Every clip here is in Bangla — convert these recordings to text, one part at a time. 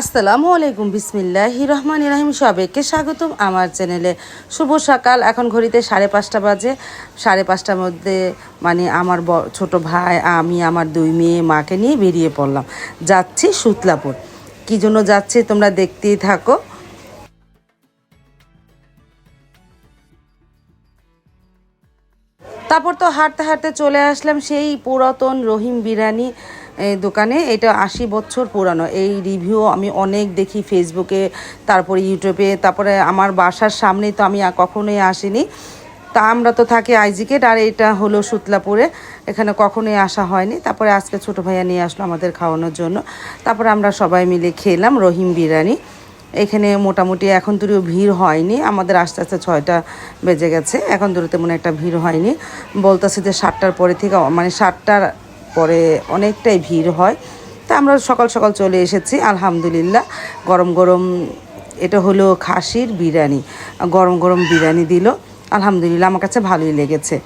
আসসালামু আলাইকুম বিসমিল্লাহ রহমান ইরাহিম সবাইকে স্বাগতম আমার চ্যানেলে। শুভ সকাল। এখন ঘড়িতে সাড়ে পাঁচটা বাজে। সাড়ে পাঁচটার মধ্যে মানে আমার ছোট ভাই, আমি, আমার দুই মেয়ে, মাকে নিয়ে বেরিয়ে পড়লাম। যাচ্ছি সুতলাপুর। কী জন্য যাচ্ছি তোমরা দেখতেই থাকো। তারপর তো হাঁটতে হাঁটতে চলে আসলাম সেই পুরাতন রহিম বিরিয়ানি দোকানে। এটা আশি বছর পুরানো। এই রিভিউ আমি অনেক দেখি ফেসবুকে তারপরে ইউটিউবে তারপরে আমার বাসার সামনেই তো আমি কখনোই আসিনি। তা আমরা তো থাকি আইজিকেট, আর এটা হলো সুতলাপুরে। এখানে কখনোই আসা হয়নি। তারপরে আজকে ছোটো ভাইয়া নিয়ে আসলো আমাদের খাওয়ানোর জন্য। তারপরে আমরা সবাই মিলে খেলাম রহিম বিরিয়ানি। এখানে মোটামুটি এখন দূরেও ভিড় হয়নি, আমাদের আস্তে আস্তে ছয়টা বেজে গেছে, এখন দূরে তেমন একটা ভিড় হয়নি। বলতেছে যে সাতটার পরে থেকে মানে সাতটার পরে অনেকটাই ভিড় হয়। তা আমরা সকাল সকাল চলে এসেছি, আলহামদুলিল্লাহ। গরম গরম এটা হলো খাসির বিরিয়ানি। গরম গরম বিরিয়ানি দিল, আলহামদুলিল্লাহ আমার কাছে ভালোই লেগেছে।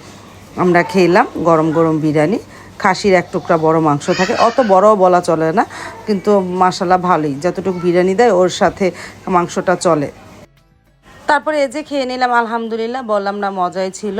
আমরা খেলাম গরম গরম বিরিয়ানি। খাসির এক টুকরা বড় মাংস থাকে। অত বড়ও বলা চলে না, কিন্তু মাসালা ভালোই। যতটুকু বিরিয়ানি দেয়, ওর সাথে মাংসটা চলে। তারপরে এ যে খেয়ে নিলাম, আলহামদুলিল্লাহ, বললাম না, মজাই ছিল।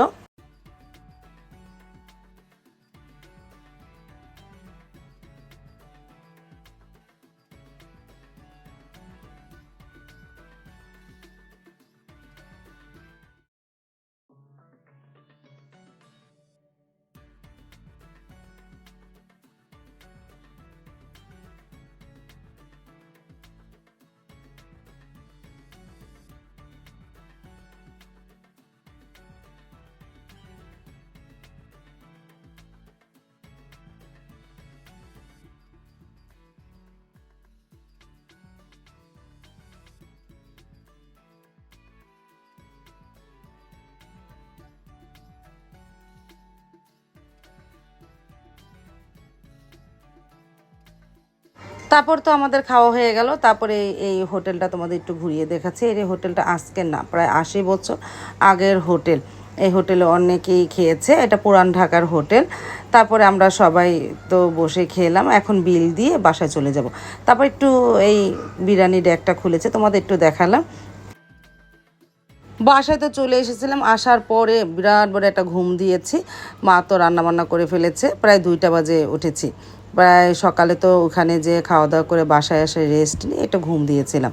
তারপর তো আমাদের খাওয়া হয়ে গেল। তারপরে এই হোটেলটা তোমাদের একটু ঘুরিয়ে দেখাচ্ছি। এই হোটেলটা আজকের না, প্রায় আশি বছর আগের হোটেল। এই হোটেলে অনেকেই খেয়েছে। এটা পুরান ঢাকার হোটেল। তারপরে আমরা সবাই তো বসে খেলাম। এখন বিল দিয়ে বাসায় চলে যাব। তারপর একটু এই বিরিয়ানি ডেকটা খুলেছে, তোমাদের একটু দেখালাম। বাসায় তো চলে এসেছিলাম। আসার পরে বিরাট বড় একটা ঘুম দিয়েছি। মা তো রান্না বান্না করে ফেলেছে। প্রায় দুইটা বাজে উঠেছি। প্রায় সকালে তো ওখানে যে খাওয়া দাওয়া করে বাসায় এসে রেস্ট নিয়ে একটু ঘুম দিয়েছিলাম।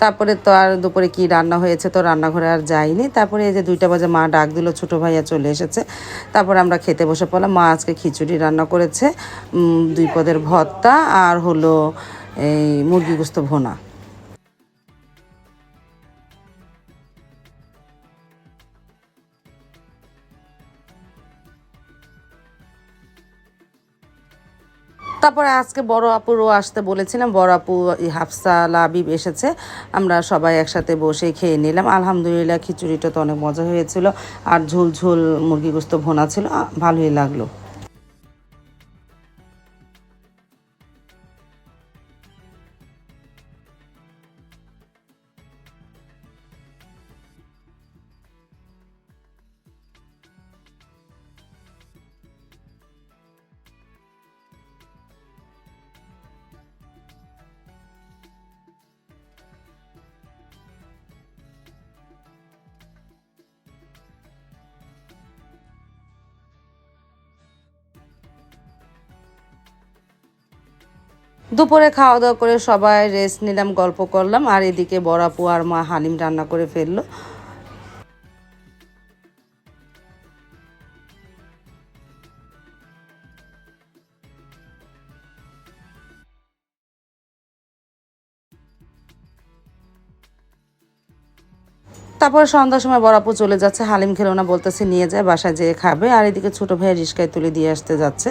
তারপরে তো আর দুপুরে কি রান্না হয়েছে তো রান্নাঘরে আর যাইনি। তারপরে এই যে দুইটা বাজে মা ডাক দিল, ছোটো ভাইয়া চলে এসেছে। তারপর আমরা খেতে বসে পড়লাম। মা আজকে খিচুড়ি রান্না করেছে দুই পদের ভর্তা আর হলো এই মুরগি গোস্ত ভোনা। তারপরে আজকে বড় আপুরও আসতে বলেছিলাম, বড় আপু হাফসা লাবিব এসেছে। আমরা সবাই একসাথে বসে খেয়ে নিলাম। আলহামদুলিল্লাহ খিচুড়িটা তো অনেক মজা হয়েছিল। আর ঝোল ঝোল মুরগি গোস্ত ভোনা ছিল ভালোই লাগল। দুপুরে খাওয়া দাওয়া করে সবাই রেস্ট নিলাম, গল্প করলাম, আর এদিকে বড় আপু আর মা হালিম রান্না করে ফেলল। তারপরে সন্ধ্যার সময় বড়াপু চলে যাচ্ছে, হালিম খেলো না, বলতেছে নিয়ে যায়, বাসায় যেয়ে খাবে, আর এদিকে ছোট ভাই রিস্কায় তুলে দিয়ে আসতে যাচ্ছে।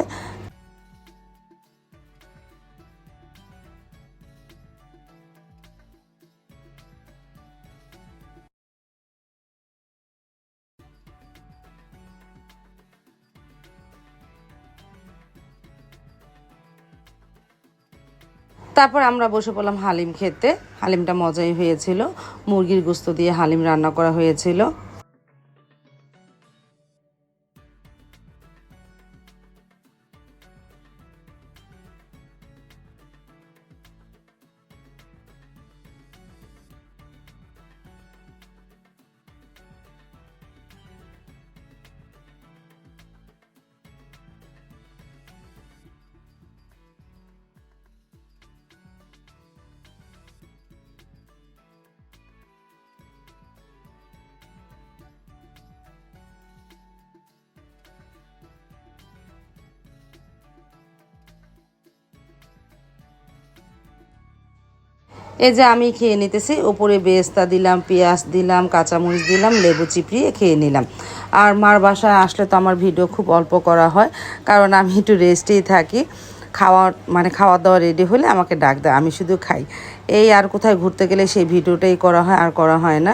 তারপর আমরা বসে পড়লাম হালিম খেতে। হালিমটা মজাই হয়েছিল। মুরগির গোস্ত দিয়ে হালিম রান্না করা হয়েছিল। এই যে আমি খেয়ে নিতেছি ওপরে বেস্তা দিলাম, পেঁয়াজ দিলাম, কাঁচামরিচ দিলাম, লেবু চিপড়িয়ে খেয়ে নিলাম। আর মার বাসায় আসলে তো আমার ভিডিও খুব অল্প করা হয়, কারণ আমি একটু রেস্টেই থাকি। খাওয়া মানে খাওয়া দাওয়া রেডি হলে আমাকে ডাক দেয়, আমি শুধু খাই। এই আর কোথায় ঘুরতে গেলে সেই ভিডিওটাই করা হয়, আর করা হয় না।